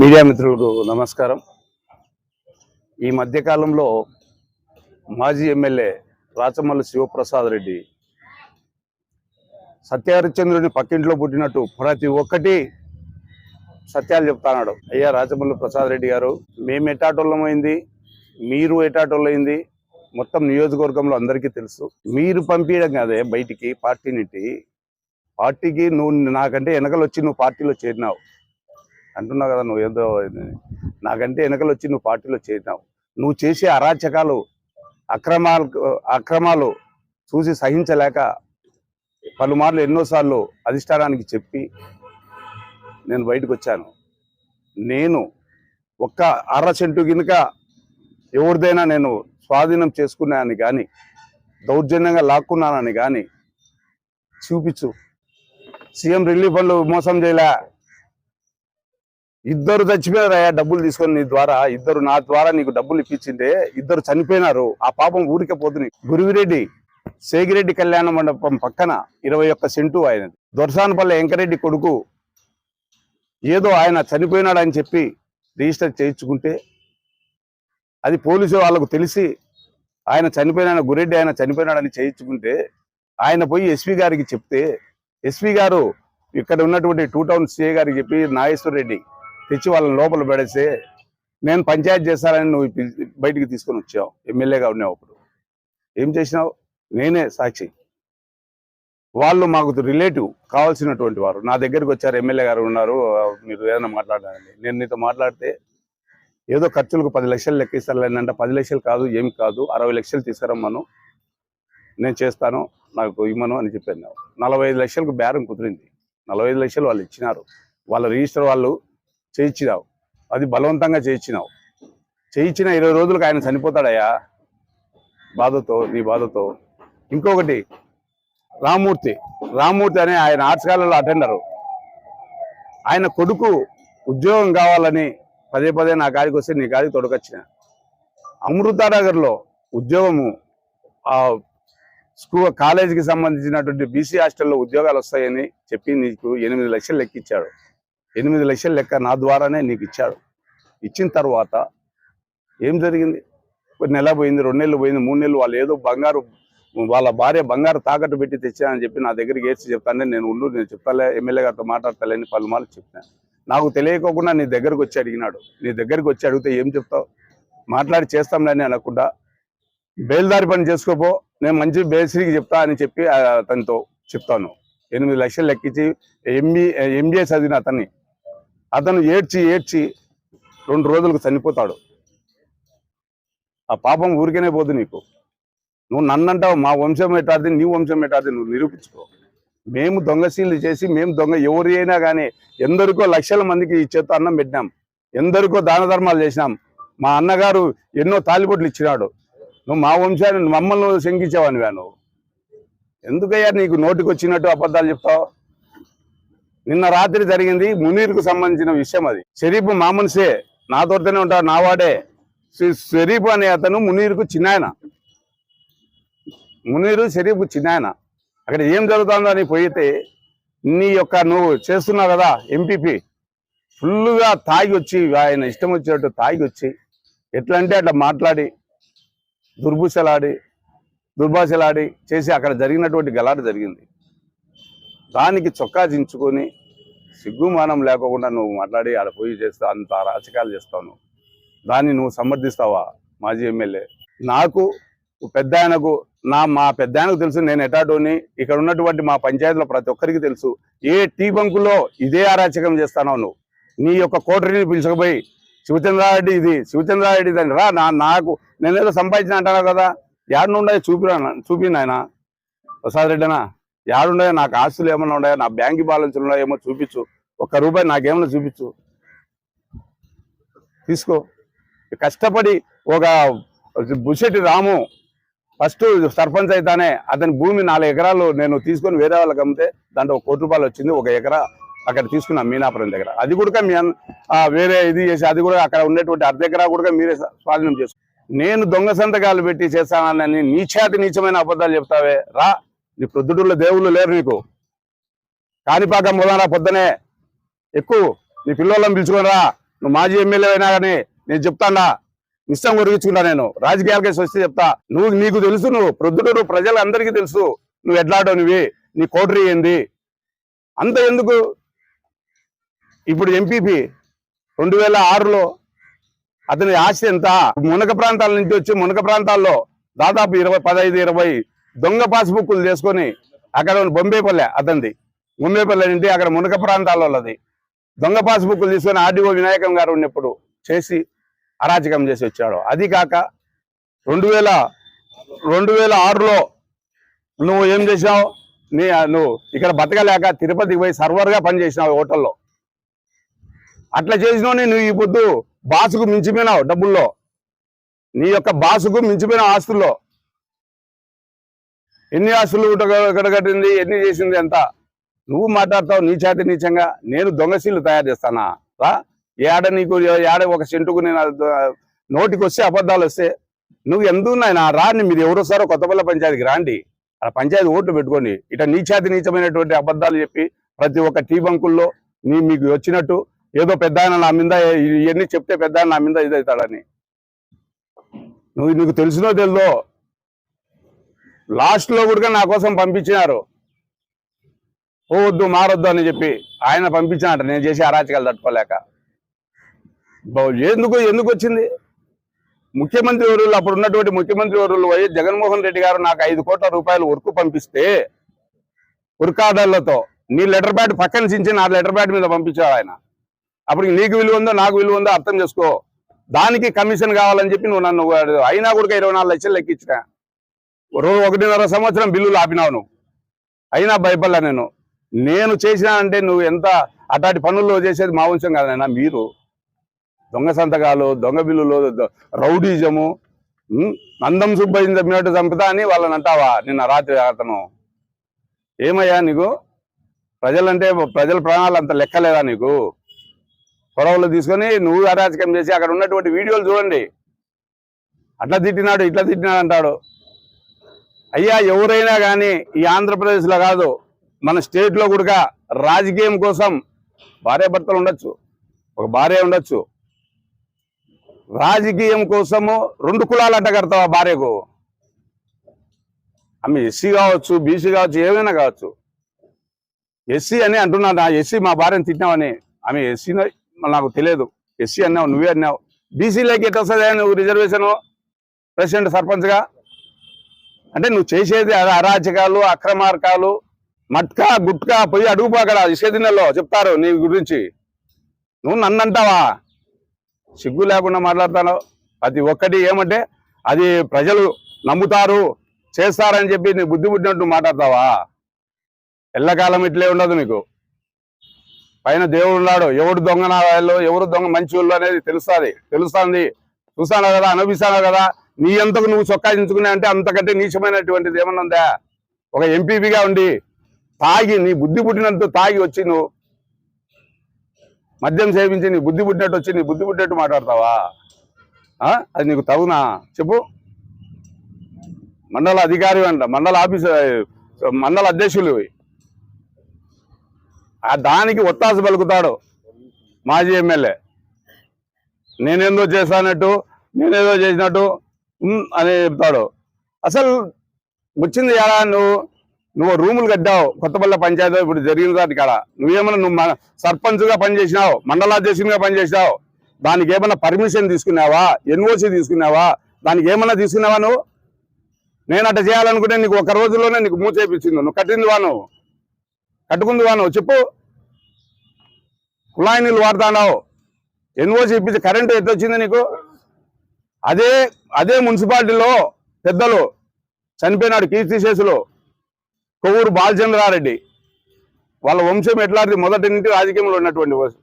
Media మిత్రులకు నమస్కారం. ఈ మధ్యకాలంలో మాజీ ఎమ్మెల్యే రాచమల్లి శివప్రసాద్ రెడ్డి సత్యహరిశ్చంద్రుని పక్కింట్లో పుట్టినట్టు ప్రతి ఒక్కటి సత్యాలు చెప్తాన్నాడు. అయ్యా రాచమల్లి ప్రసాద్ రెడ్డి గారు మేము ఎటాటోళ్ళమైంది మీరు ఎటాటోళ్ళైంది మొత్తం నియోజకవర్గంలో అందరికీ తెలుసు. మీరు పంపించడం కాదే బయటికి పార్టీనిటి పార్టీకి నువ్వు నాకంటే వెనకలు వచ్చి నువ్వు పార్టీలో చేరినావు. అంటున్నావు కదా నువ్వు ఏదో నాకంటే వెనకలు వచ్చి నువ్వు పార్టీలో చేరినావు. నువ్వు చేసే అరాచకాలు అక్రమాలు అక్రమాలు చూసి సహించలేక పలుమార్లు ఎన్నోసార్లు అధిష్టానానికి చెప్పి నేను బయటకు వచ్చాను. నేను ఒక్క అర చెంటు గినుక ఎవరిదైనా నేను స్వాధీనం చేసుకున్నానని కానీ దౌర్జన్యంగా లాక్కున్నానని కానీ చూపించు. సీఎం రిలీఫ్ ఫండ్ మోసం చేయలే. ఇద్దరు చచ్చిపోయారయ్యా డబ్బులు తీసుకొని నీ ద్వారా. ఇద్దరు నా ద్వారా నీకు డబ్బులు ఇప్పించిండే ఇద్దరు చనిపోయినారు. ఆ పాపం ఊరికే పోతుంది. గురువిరెడ్డి సేగిరెడ్డి కళ్యాణ మండపం పక్కన ఇరవై ఒక్క సెంటు ఆయన. దొరసానపల్లి వెంకరెడ్డి కొడుకు ఏదో ఆయన చనిపోయినాడని చెప్పి రిజిస్టర్ చేయించుకుంటే అది పోలీసు వాళ్ళకు తెలిసి ఆయన చనిపోయిన గురెడ్డి ఆయన చనిపోయినాడని చేయించుకుంటే ఆయన పోయి ఎస్పీ గారికి చెప్తే ఎస్పీ గారు ఇక్కడ ఉన్నటువంటి టూ టౌన్ సిఏ గారికి చెప్పి నాగేశ్వర రెడ్డి తెచ్చి వాళ్ళని లోపల పెడేస్తే నేను పంచాయతీ చేస్తానని నువ్వు బయటికి తీసుకొని వచ్చావు. ఎమ్మెల్యేగా ఉన్నావు అప్పుడు. ఏం చేసినావు? నేనే సాక్షి. వాళ్ళు మాకు రిలేటివ్ కావాల్సినటువంటి వారు. నా దగ్గరికి వచ్చారు ఎమ్మెల్యే గారు ఉన్నారు. మీరు ఏదైనా మాట్లాడాలని. నేను నీతో మాట్లాడితే ఏదో ఖర్చులకు పది లక్షలు లెక్కిస్తారంటే పది లక్షలు కాదు ఏమి కాదు అరవై లక్షలు తీసుకురమ్మను. నేను చేస్తాను నాకు ఇమ్మను అని చెప్పాను నలభై ఐదు లక్షలకు బేరం కుదిరింది. నలభై ఐదు లక్షలు వాళ్ళు ఇచ్చినారు. వాళ్ళ రిజిస్టర్ వాళ్ళు చేయించినావు. అది బలవంతంగా చేయించినావు. చేయించిన ఇరవై రోజులకు ఆయన చనిపోతాడయ్యా. బాధతో నీ బాధతో. ఇంకొకటి రామ్మూర్తి. రామ్మూర్తి అనే ఆయన ఆర్ట్స్ కాలేజీలో అటెండరు. ఆయన కొడుకు ఉద్యోగం కావాలని పదే పదే నా కాడికి వస్తే నీ కాడికి తొడకొచ్చిన. అమృతానగర్లో ఉద్యోగము ఆ స్కూల్ కాలేజీకి సంబంధించినటువంటి బీసీ హాస్టల్లో ఉద్యోగాలు వస్తాయని చెప్పి నీకు ఎనిమిది లక్షలు లెక్కిచ్చాడు. ఎనిమిది లక్షల లెక్క నా ద్వారానే నీకు ఇచ్చాడు. ఇచ్చిన తర్వాత ఏం జరిగింది? ఒక నెల పోయింది రెండు నెలలు పోయింది మూడు నెలలు వాళ్ళు ఏదో బంగారు వాళ్ళ భార్య బంగారు తాకట్టు పెట్టి తెచ్చానని చెప్పి నా దగ్గరికి ఏడ్చి చెప్తానే నేను ఉండు నేను చెప్తాలే ఎమ్మెల్యే గారితో మాట్లాడతాలేని పలుమార్లు చెప్పాను. నాకు తెలియకోకుండా నీ దగ్గరకు వచ్చి అడిగినాడు. నీ దగ్గరికి వచ్చి అడిగితే ఏం చెప్తావు? మాట్లాడి చేస్తాంలేని అనకుండా బేల్దారి పని చేసుకోపో నేను మంచి బేసిరికి చెప్తా అని చెప్పి అతనితో చెప్తాను. ఎనిమిది లక్షలు లెక్కించి ఎంబీ ఎంబీఏ చదివిన అతన్ని. అతను ఏడ్చి ఏడ్చి రెండు రోజులకు చనిపోతాడు. ఆ పాపం ఊరికేనే పోదు నీకు. నువ్వు నన్నంటావు మా వంశం ఎట్టాది నీ వంశం ఎట్టాది నువ్వు నిరూపించుకో. మేము దొంగశీలు చేసి మేము దొంగ ఎవరి అయినా కానీ ఎందరికో లక్షల మందికి ఈ చేత్తో అన్నం పెట్టినాం. ఎందరికో దాన ధర్మాలు చేసినాం. మా అన్నగారు ఎన్నో తాలిబొట్లు ఇచ్చినాడు. నువ్వు మా వంశాన్ని మమ్మల్ని నువ్వు నువ్వు? ఎందుకయ్యా నీకు నోటికి వచ్చినట్టు అబద్ధాలు చెప్తావు? నిన్న రాత్రి జరిగింది మునీర్కు సంబంధించిన విషయం అది. షరీఫ్ మామన్సే నా నాతోనే ఉంటాడు నా వాడే. షరీఫ్ అనే అతను మునీర్కు చిన్నాయన. మునీరు షరీఫ్ చిన్నాయన. అక్కడ ఏం జరుగుతుందో అని పోయితే నీ యొక్క నువ్వు చేస్తున్నావు కదా ఎంపీపీ ఫుల్గా తాగి వచ్చి ఆయన ఇష్టం వచ్చినట్టు తాగి వచ్చి ఎట్లా అంటే అట్లా మాట్లాడి దుర్భుషలాడి దుర్భాషలాడి చేసి అక్కడ జరిగినటువంటి గలాట జరిగింది. దానికి చొక్కా దించుకొని సిగ్గుమానం లేకుండా నువ్వు మాట్లాడి ఆడ పోయి చేస్తా అంత అరాచకాలు చేస్తావు దాన్ని నువ్వు సమర్థిస్తావా? మాజీ ఎమ్మెల్యే. నాకు పెద్ద ఆయనకు నా మా పెద్ద ఆయనకు తెలుసు నేను ఎటాటోని ఇక్కడ ఉన్నటువంటి మా పంచాయతీలో ప్రతి ఒక్కరికి తెలుసు. ఏ టీ బంకులో ఇదే అరాచకం చేస్తానో నువ్వు. నీ యొక్క కోటరీని పిలుచుకుపోయి శివచంద్రారెడ్డి ఇది శివచంద్రారెడ్డి ఇది రా నా నాకు నేనేదో సంపాదించిన అంటాను కదా? యాడుండే చూపిరా చూపి ఆయన ప్రసాద్ రెడ్డినా? యాడుండే నాకు ఆస్తులు ఏమైనా ఉన్నాయో నా బ్యాంక్ బ్యాలెన్స్ ఏమో చూపించు. ఒక్క రూపాయి నాకేమైనా చూపించు. తీసుకో. కష్టపడి ఒక బుషెట్టి రాము. ఫస్ట్ సర్పంచ్ అయితేనే అతని భూమి నాలుగు ఎకరాలు నేను తీసుకొని వేరే వాళ్ళకి అమ్మితే దాంట్లో ఒక కోటి రూపాయలు వచ్చింది ఒక ఎకరా అక్కడ తీసుకున్నాం మీనాపురం దగ్గర. అది కూడా మీ వేరే ఇది చేసి అది కూడా అక్కడ ఉండేటువంటి అర్ధ ఎకరా కూడా మీరే స్వాధీనం చేసుకో. నేను దొంగ సంతకాలు పెట్టి చేస్తానని నీచాతి నీచమైన అబద్ధాలు చెప్తావే రా. నీ ప్రొద్దుటూళ్ళో దేవుళ్ళు లేరు నీకు. కాణిపాక మొదలరా పొద్దునే ఎక్కువ నీ పిల్లోళ్ళని పిలుచుకొని రా. నువ్వు మాజీ ఎమ్మెల్యే అయినా కానీ నేను చెప్తానా ఇష్టం కొరిగించుకుంటా నేను. రాజకీయాలకి వస్తే చెప్తా. నువ్వు నీకు తెలుసు నువ్వు. ప్రొద్దుటూరు ప్రజలందరికీ తెలుసు. నువ్వు ఎట్లాడోనివి నీ కోటరీ ఏంది? అంత ఎందుకు? ఇప్పుడు ఎంపీపీ రెండు వేల ఆరులో అతని ఆస్తి ఎంత? మునక ప్రాంతాల నుంచి వచ్చి మునక ప్రాంతాల్లో దాదాపు ఇరవై పదహైదు ఇరవై దొంగ పాస్బుక్లు తీసుకొని అక్కడ బొంబేపల్లె అతనిది. బొంబేపల్లె నుండి అక్కడ మునక ప్రాంతాల్లో ఉన్నది దొంగ పాస్బుక్లు తీసుకొని ఆర్డీఓ వినాయకం గారు ఉన్నప్పుడు చేసి అరాచకం చేసి వచ్చాడు. అది కాక రెండు వేల రెండు వేల ఆరులో నువ్వు ఏం చేసావు నీ నువ్వు ఇక్కడ బతకలేక తిరుపతికి పోయి సర్వర్గా పనిచేసినావు హోటల్లో. అట్లా చేసినోని నువ్వు ఈ పొద్దు బాసుకు మించిపోయినావు డబ్బుల్లో. నీ యొక్క బాసుకు మించిపోయిన ఆస్తుల్లో. ఎన్ని ఆస్తులు గడగట్టింది ఎన్ని చేసింది ఎంత నువ్వు మాట్లాడతావు నీచాతి నీచంగా నేను దొంగశీలు తయారు చేస్తానా? రా ఏడ నీకు ఏడ ఒక సెంటుకు నేను నోటికి వస్తే అబద్ధాలు వస్తే నువ్వు ఎందుకు నాయన రాని మీరు ఎవరు సారో కొత్తపల్లి పంచాయతీకి రాండి. ఆ పంచాయతీ ఓట్లు పెట్టుకోండి ఇట నీచాతి నీచమైనటువంటి అబద్ధాలు చెప్పి ప్రతి ఒక్క టీ బంకుల్లో నీ మీకు వచ్చినట్టు ఏదో పెద్ద ఆయన నా మీద ఇవన్నీ చెప్తే పెద్ద ఆయన నా మీద ఇదవుతాడని నువ్వు నీకు తెలిసినో తెలుదో లాస్ట్లో కూడా నా కోసం పంపించినారు. పోవద్దు మారొద్దు అని చెప్పి ఆయన పంపించినట. నేను చేసి అరాచకాలు తట్టుకోలేక. ఎందుకు ఎందుకు వచ్చింది? ముఖ్యమంత్రి వర్యులు అప్పుడు ఉన్నటువంటి ముఖ్యమంత్రి వర్యులు వైఎస్ జగన్మోహన్ రెడ్డి గారు నాకు ఐదు కోట్ల రూపాయలు వర్క్ పంపిస్తే ఉరికాదళ్ళతో నీ లెటర్ ప్యాడ్ పక్కన చించి నా లెటర్ ప్యాడ్ మీద పంపించాడు ఆయన. అప్పుడు నీకు విలువ ఉందో నాకు విలువ ఉందో అర్థం చేసుకో. దానికి కమిషన్ కావాలని చెప్పి నువ్వు నన్ను అయినా కూడా ఇరవై నాలుగు లక్షలు లెక్కించిన. రో ఒకటిన్నర సంవత్సరం బిల్లులు ఆపినావు నువ్వు. అయినా భయపడలే నేను. నేను చేసినా అంటే నువ్వు ఎంత అట్లాంటి పనుల్లో చేసేది మా వంశం కాదనైనా మీరు. దొంగ సంతకాలు దొంగ బిల్లులు రౌడీజము నందం సుబ్బయ్య చంపినట్టు చంపుతా అని వాళ్ళని అంటావా నిన్న రాత్రి అతను. ఏమయ్యా నీకు? ప్రజలంటే ప్రజల ప్రాణాలు అంత లెక్కలేదా నీకు? పొరవలు తీసుకొని నువ్వు అరాచకం చేసి అక్కడ ఉన్నటువంటి వీడియోలు చూడండి. అట్లా తిట్టినాడు ఇట్లా తిట్టినాడు అంటాడు. అయ్యా ఎవరైనా కానీ ఈ ఆంధ్రప్రదేశ్లో కాదు మన స్టేట్లో కూడా రాజకీయం కోసం భార్య భర్తలు ఉండొచ్చు ఒక భార్య ఉండొచ్చు. రాజకీయం కోసము రెండు కులాలు అడ్డగడతావా భార్యకు? ఆమె ఎస్సీ కావచ్చు బీసీ కావచ్చు ఏమైనా కావచ్చు. ఎస్సీ అని అంటున్నాడు ఆ ఎస్సీ మా భార్యను తిట్టినావని. ఆమె ఎస్సీ నాకు తెలియదు. ఎస్సీ అన్నావు నువ్వే అన్నావు. బీసీలోకి ఎట్లా వస్తుంది? నువ్వు రిజర్వేషన్ ప్రెసిడెంట్ సర్పంచ్గా? అంటే నువ్వు చేసేది అరాచకాలు అక్రమార్కాలు మట్కా గుట్కా పోయి అడుగుపో అక్కడ ఇసుకదిన్నెల్లో చెప్తారు నీ గురించి. నువ్వు నన్ను అంటావా సిగ్గు లేకుండా మాట్లాడతాను ప్రతి ఒక్కటి ఏమంటే అది ప్రజలు నమ్ముతారు చేస్తారని చెప్పి నీ బుద్ధి పుట్టినట్టు మాట్లాడతావా? ఎల్లకాలం ఇట్లే ఉండదు నీకు. పైన దేవుడు ఉన్నాడు. ఎవడు దొంగ నా వాళ్ళు ఎవరు దొంగ మంచి వాళ్ళు అనేది తెలుస్తుంది. తెలుస్తుంది. చూసానా కదా అనుభవిస్తాను కదా. నీ అంతకు నువ్వు చొక్కాయించుకునే అంటే అంతకంటే నీచమైనటువంటిది ఏమన్నా ఉందా? ఒక ఎంపీపీగా ఉండి తాగి నీ బుద్ధి పుట్టినంత తాగి వచ్చి నువ్వు మద్యం సేవించి నీ బుద్ధి పుట్టినట్టు వచ్చి నీ బుద్ధి పుట్టినట్టు మాట్లాడతావా? అది నీకు తగునా? చెప్పు. మండల అధికారి అంట మండల ఆఫీసు మండల అధ్యక్షులు ఆ దానికి ఒత్తాస పలుకుతాడు మాజీ ఎమ్మెల్యే. నేనేందో చేశానట్టు నేనేదో చేసినట్టు అని చెప్తాడు. అసలు వచ్చింది ఎలా నువ్వు నువ్వు రూములు కట్టావు కొత్తపల్లి పంచాయతీ ఇప్పుడు జరిగిన దాని కాడ నువ్వేమన్నా నువ్వు మన సర్పంచ్గా పనిచేసినావు మండలాధ్యక్షునిగా పనిచేసినావు దానికి ఏమన్నా పర్మిషన్ తీసుకున్నావా? ఎన్ఓసి తీసుకున్నావా? దానికి ఏమన్నా తీసుకున్నావా నువ్వు? నేను అట్ట చేయాలనుకుంటే నీకు ఒక రోజులోనే నీకు మూచేపించింది నువ్వు కట్టింది వా నువ్వు. కట్టుకుంది వా నువ్వు. చెప్పు. కుళాయి నీళ్ళు వాడుతున్నావు ఎన్ఓసి ఇప్పించి కరెంటు ఎత్తొచ్చింది నీకు? అదే అదే మున్సిపాలిటీలో పెద్దలు చనిపోయినాడు కీర్తిశేషులు కొవ్వూరు బాలచంద్రారెడ్డి. వాళ్ళ వంశం ఎట్లాంటి మొదటి నుండి రాజకీయంలో ఉన్నటువంటి వా-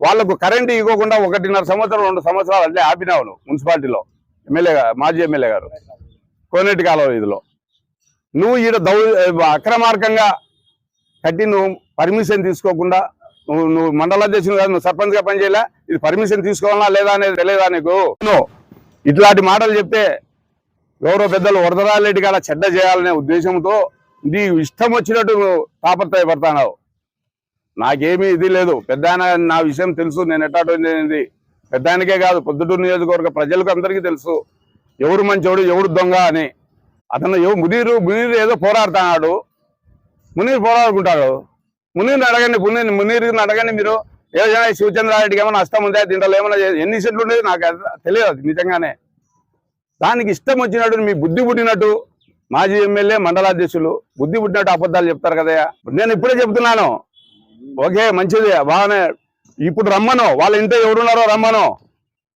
వాళ్ళకు కరెంటు ఇవ్వకుండా ఒకటిన్నర సంవత్సరం రెండు సంవత్సరాలు అంటే ఆపినావు మున్సిపాలిటీలో. ఎమ్మెల్యే మాజీ ఎమ్మెల్యే గారు. కోనేటి కాలువ ఇదిలో. నువ్వు ఈడ దౌ అక్రమార్గంగా కట్టి నువ్వు పర్మిషన్ తీసుకోకుండా నువ్వు నువ్వు మండలాధ్యక్షుడు కాదు నువ్వు సర్పంచ్గా పనిచేయలే ఇది పర్మిషన్ తీసుకోవాలా లేదా అనేది తెలియదా నీకు? నువ్వు ఇట్లాంటి మాటలు చెప్తే గౌరవ పెద్దలు వరదరారెడ్డి కాడ చెడ్డ చేయాలనే ఉద్దేశంతో నీ ఇష్టం వచ్చినట్టు తాపత్రయపడతావు నాకేమీ ఇది లేదు. పెద్ద నా విషయం తెలుసు. నేను ఎట్టాటోంది పెద్ద ఆయనకే కాదు పొద్దుటూరు నియోజకవర్గ ప్రజలకు అందరికీ తెలుసు. ఎవరు మంచోడు ఎవడు దొంగ అని. అతను ఎవ- మునీరు మునీరు ఏదో పోరాడుతున్నాడు. మునీరు పోరాడుకుంటాడు. మునీర్ని అడగండి మునీర్ మునీర్ని అడగండి మీరు. ఏదైనా శివచంద్రారెడ్డికి ఏమైనా నష్టం ఉందా? దీంట్లో ఏమైనా ఎన్ని సెట్లు ఉండేది నాకు తెలియదు నిజంగానే. దానికి ఇష్టం వచ్చినట్టు మీ బుద్ధి పుట్టినట్టు మాజీ ఎమ్మెల్యే మండలాధ్యక్షులు బుద్ధి పుట్టినట్టు అబద్ధాలు చెప్తారు కదయ్యా నేను ఇప్పుడే చెప్తున్నాను. ఓకే మంచిది. బాగానే ఇప్పుడు రమ్మను. వాళ్ళ ఇంట్లో ఎవరున్నారో రమ్మను.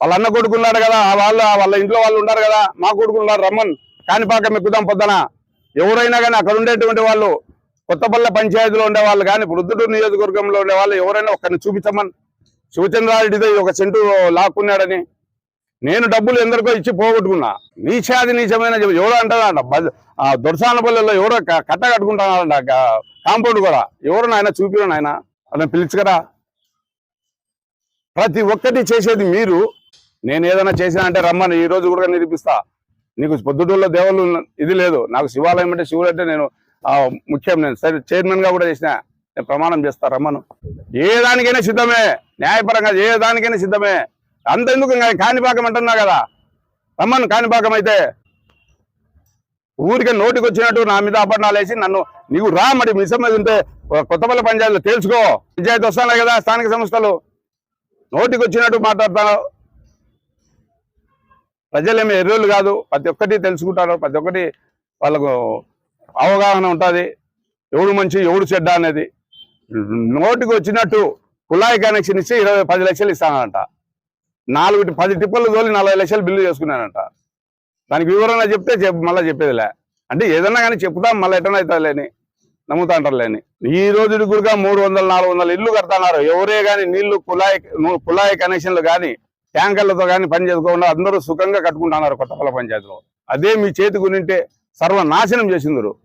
వాళ్ళ అన్న కొడుకున్నాడు కదా ఆ వాళ్ళ వాళ్ళ ఇంట్లో వాళ్ళు ఉన్నారు కదా మా కొడుకున్నారు రమ్మన్. కాణిపాకం మెక్కుదాం పొద్దున. ఎవరైనా కానీ అక్కడ ఉండేటువంటి వాళ్ళు కొత్తపల్లె పంచాయతీలో ఉండే వాళ్ళు కానీ వృద్ధుడు నియోజకవర్గంలో ఉండే వాళ్ళు ఎవరైనా ఒకరిని చూపించమని శివచంద్రారెడ్డితో ఒక సెంటు లాక్కున్నాడని నేను డబ్బులు ఎందరికో ఇచ్చి పోగొట్టుకున్నా. నీచాది నీచమైన ఎవరో అంటారంట ఆ దొరసానపల్లెలో ఎవరో కట్ట కట్టుకుంటానంట కాంపౌండ్ కూడా. ఎవరు నాయన చూపిరు నాయన? అతను పిలుచుకరా. ప్రతి ఒక్కటి చేసేది మీరు. నేను ఏదైనా చేసినా అంటే రమ్మని ఈ రోజు కూడా నిరూపిస్తా. నీకు పొద్దుటూరులో దేవుళ్ళు ఇది లేదు. నాకు శివాలయం అంటే శివుడు అంటే నేను ముఖ్యం నేను సరే చైర్మన్గా కూడా చేసిన నేను ప్రమాణం చేస్తా రమ్మను. ఏ దానికైనా సిద్ధమే న్యాయపరంగా ఏ దానికైనా సిద్ధమే. అంతెందుకు ఇంకా కాణిపాకం అంటున్నా కదా. రమ్మను కాణిపాకం అయితే. ఊరికే నోటికి వచ్చినట్టు నా మీద అపర్ణాలు వేసి నన్ను నీవు రా మరి మిసం మీద ఉంటే కొత్తపల్లి పంచాయతీలో తెలుసుకో పంచాయతీ వస్తాను కదా స్థానిక సంస్థలు. నోటికి వచ్చినట్టు మాట్లాడతాను. ప్రజలేమి ఎర్రోళ్ళు కాదు ప్రతి ఒక్కటి తెలుసుకుంటారు ప్రతి ఒక్కటి వాళ్ళకు అవగాహన ఉంటుంది. ఎవడు మంచి ఎవడు చెడ్డ అనేది. నోటికి వచ్చినట్టు కుళాయి కనెక్షన్ ఇచ్చి ఇరవై పది లక్షలు ఇస్తానంట. నాలుగు పది టిప్పలు తోలి నలభై లక్షలు బిల్లు చేసుకున్నానంట. దానికి వివరణ చెప్తే చెప్ మళ్ళీ చెప్పేదిలే. అంటే ఏదన్నా కానీ చెప్తాం మళ్ళీ ఎటన్నా అవుతుంది లేని నమ్ముతా అంటారు లేని. ఈ రోజు కూడా మూడు వందల నాలుగు వందల ఇల్లు కడతాన్నారు. ఎవరే కానీ నీళ్ళు కుళాయి కుళాయి కనెక్షన్లు కానీ ట్యాంకర్లతో కానీ పని చేసుకోకుండా అందరూ సుఖంగా కట్టుకుంటున్నారు కొత్తపల్లి పంచాయతీలో. అదే మీ చేతికి ఉంటే సర్వనాశనం చేసిందరు.